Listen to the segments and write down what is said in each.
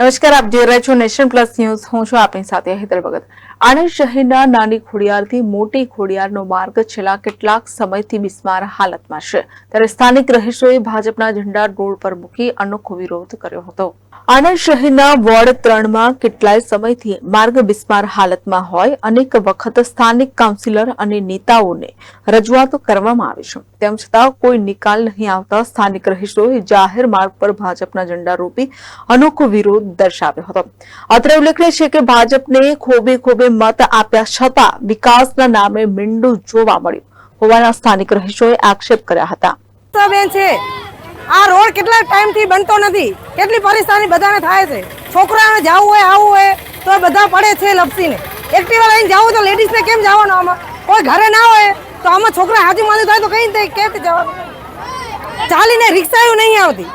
નમસ્કાર, આપ જોઈ રહ્યા છો નેશન પ્લસ ન્યૂઝ. હું છું આપની સાથે હેતર ભગત. આણંદ શહેરના નાની ખોડિયારથી મોટી ખોડિયારનો માર્ગ છેલ્લા કેટલાક સમયથી બિસ્માર હાલતમાં છે. ત્યારે સ્થાનિક રહીશોએ ભાજપના ઝંડા રોડ પર મૂકી અનોખો વિરોધ કર્યો હતો. આણંદ શહેરના વોર્ડ ત્રણમાં કેટલાય સમયથી માર્ગ બિસ્માર હાલતમાં હોય, અનેક વખત સ્થાનિક કાઉન્સિલર અને નેતાઓને રજૂઆતો કરવામાં આવી છે. તેમ છતાં કોઈ નિકાલ નહીં આવતા સ્થાનિક રહીશોએ જાહેર માર્ગ પર ભાજપના ઝંડા રોપી અનોખો વિરોધ દર્શાવ્યો હતો. અત્રે ઉલ્લેખનીય છે કે ભાજપને ખોબે ખોબે મત આપ્યા છતાં વિકાસના નામે મીંડું જોવા મળ્યું. હોવાના સ્થાનિક રહીશોએ આક્ષેપ કર્યા હતા. બેન છે. આ રોડ કેટલા ટાઈમથી બનતો નથી. કેટલી પરેશાની બધાને થાય છે. છોકરાને જવું હોય આવવું હોય, તો બધા પડે છે લપસીને. એક્ટિવા લઈને જવું તો લેડીઝને કેમ જવાનું આમાં? કોઈ ઘરે ના હોય, તો આમાં છોકરા હાજુમાજુ થાય તો કઈ કેમ જવાનું? ચાલીને રિક્ષાઓ નહીં આવતી.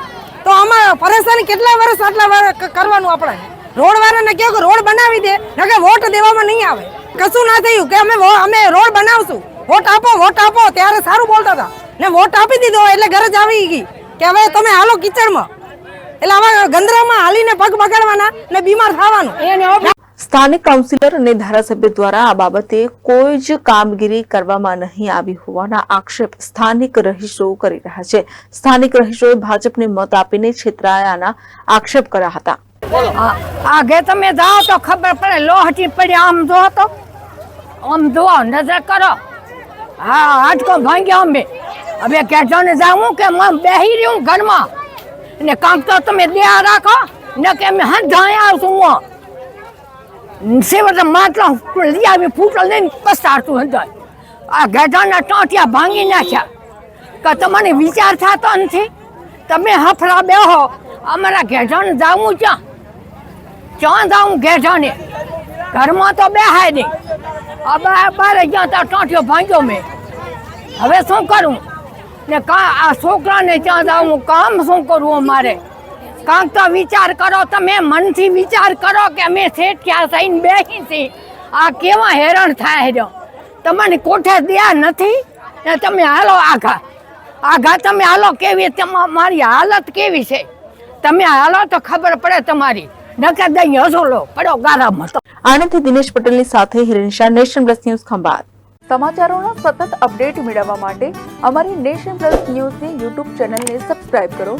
તો આમાં પરેશાની કેટલા વર્ષ આટલા કરવાનું આપણે? રોડ વાળાને કહો કે રોડ બનાવી દે નકે વોટ દેવામાં નહીં આવે. કશું ના થયું કે અમે અમે રોડ બનાવશું. વોટ આપો વોટ આપો, ત્યારે સારું બોલતા હતા. ને વોટ આપી દીધો એટલે ઘરે જ આવી ગઈ. કે હવે તમે હાલો કિચડમાં. એટલે આવા ગંદરામાં હાલીને પગ બગાડવાના ને બીમાર થવાનું. સ્થાનિક કાઉન્સિલર અને ધારાસભ્ય દ્વારા આ બાબતે કોઈ જ કામગીરી કરવામાં નહીં આવી હોવાના આક્ષેપ સ્થાનિક રહીશો કરી રહ્યા છે. સ્થાનિક રહીશોએ ભાજપને મત આપીને છેતરાયાના આક્ષેપ કર્યા હતા. આગે તમે જાઓ તો ખબર પડે લો હટી પડી, આમ જો તો. આમ જુઓ, નજર કરો. હા આટકો ભાંગ્યો અમે. હવે કેટોને જાઉં કે હું બેહી રહ્યું ઘરમાં. ને કાંક તો તમે દયા રાખો, ને કે અમે હંધાય આવશું હું. સેવટ માટલા લઈ આવી ફૂટલ લઈને પસારતું અંદર. આ ગેટાના ટાંટિયા ભાંગી નાખ્યા. કે તમને વિચાર થતો નથી? તમે હફરા બેહો. અમારા ઘેઢાને જાવું ક્યાં? ક્યાં જાઉં ઘેઢાને ઘરમાં તો બેહાય નહીં. આ બારે ગયા ત્યાં ટાંટિયો ભાંગ્યો મેં? હવે શું કરું? ને કા આ છોકરાને ત્યાં જાઉં કામ શું કરવું અમારે? કાંક તો વિચાર કરો તમે મનથી વિચાર કરો કે અમે શેઠ ક્યાં થઈને બેસી છીએ આ કેવા હેરાન થાય રહ્યો તમને કોઠે દયા નથી? ને તમે હાલો આઘા. આઘા તમે હાલો કેવી તમા- મારી હાલત કેવી છે? તમે હાલો તો ખબર પડે તમારી. નકર દઈ હસોલો પડો ગારામાં તો. આનંદથી દિનેશ પટેલની સાથે Hiren Shah Nation Plus News Khambhat. સમાચારોના સતત અપડેટ મેળવવા માટે અમારી નેશન પ્લસ ન્યૂઝની યુટ્યુબ ચેનલને સબસ્ક્રાઇબ કરો.